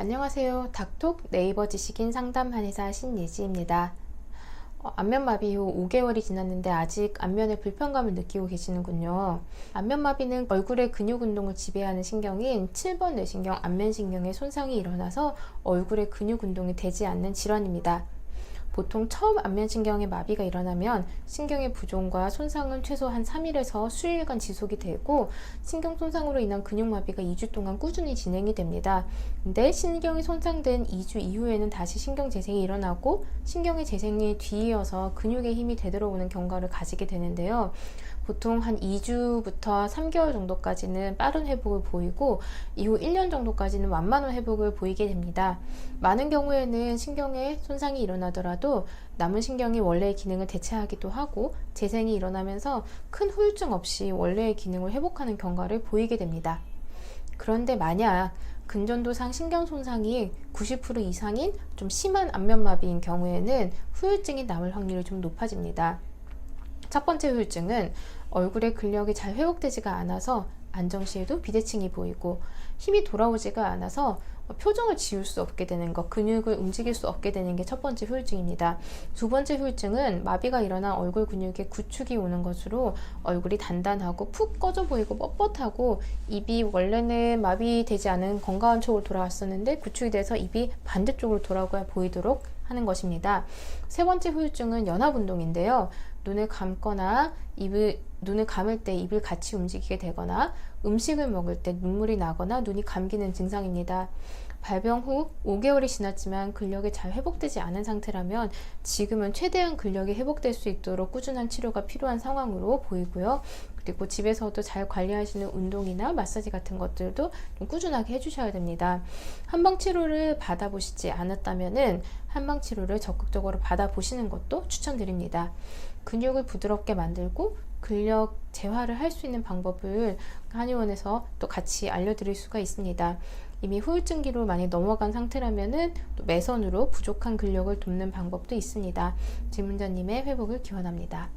안녕하세요. 닥톡 네이버 지식인 상담 한의사 신예지입니다. 어, 안면마비 후 5개월이 지났는데 아직 안면에 불편감을 느끼고 계시는군요. 안면마비는 얼굴의 근육 운동을 지배하는 신경인 7번 뇌신경 안면신경에 손상이 일어나서 얼굴의 근육 운동이 되지 않는 질환입니다. 보통 처음 안면신경에 마비가 일어나면 신경의 부종과 손상은 최소 한 3일에서 수일간 지속이 되고 신경 손상으로 인한 근육 마비가 2주 동안 꾸준히 진행이 됩니다. 근데 신경이 손상된 2주 이후에는 다시 신경 재생이 일어나고 신경의 재생에 뒤이어서 근육의 힘이 되돌아오는 경과를 가지게 되는데요. 보통 한 2주부터 3개월 정도까지는 빠른 회복을 보이고 이후 1년 정도까지는 완만한 회복을 보이게 됩니다. 많은 경우에는 신경에 손상이 일어나더라도 남은 신경이 원래의 기능을 대체하기도 하고 재생이 일어나면서 큰 후유증 없이 원래의 기능을 회복하는 경과를 보이게 됩니다. 그런데 만약 근전도상 신경 손상이 90% 이상인 좀 심한 안면마비인 경우에는 후유증이 남을 확률이 좀 높아집니다. 첫 번째 후유증은 얼굴의 근력이 잘 회복되지가 않아서 안정 시에도 비대칭이 보이고 힘이 돌아오지가 않아서 표정을 지울 수 없게 되는 것, 근육을 움직일 수 없게 되는 게 첫 번째 후유증입니다. 두 번째 후유증은 마비가 일어나 얼굴 근육에 구축이 오는 것으로 얼굴이 단단하고 푹 꺼져 보이고 뻣뻣하고 입이 원래는 마비되지 않은 건강한 쪽으로 돌아왔었는데 구축이 돼서 입이 반대쪽으로 돌아가 보이도록 하는 것입니다. 세 번째 후유증은 연합 운동인데요. 눈을 감거나 입을 눈을 감을 때 입을 같이 움직이게 되거나 음식을 먹을 때 눈물이 나거나 눈이 감기는 증상입니다. 발병 후 5개월이 지났지만 근력이 잘 회복되지 않은 상태라면 지금은 최대한 근력이 회복될 수 있도록 꾸준한 치료가 필요한 상황으로 보이고요. 그리고 집에서도 잘 관리하시는 운동이나 마사지 같은 것들도 좀 꾸준하게 해주셔야 됩니다. 한방 치료를 받아보시지 않았다면은 한방 치료를 적극적으로 받아보시는 것도 추천드립니다. 근육을 부드럽게 만들고 근력 재활을 할 수 있는 방법을 한의원에서 또 같이 알려드릴 수가 있습니다. 이미 후유증기로 많이 넘어간 상태라면은 또 매선으로 부족한 근력을 돕는 방법도 있습니다. 질문자님의 회복을 기원합니다.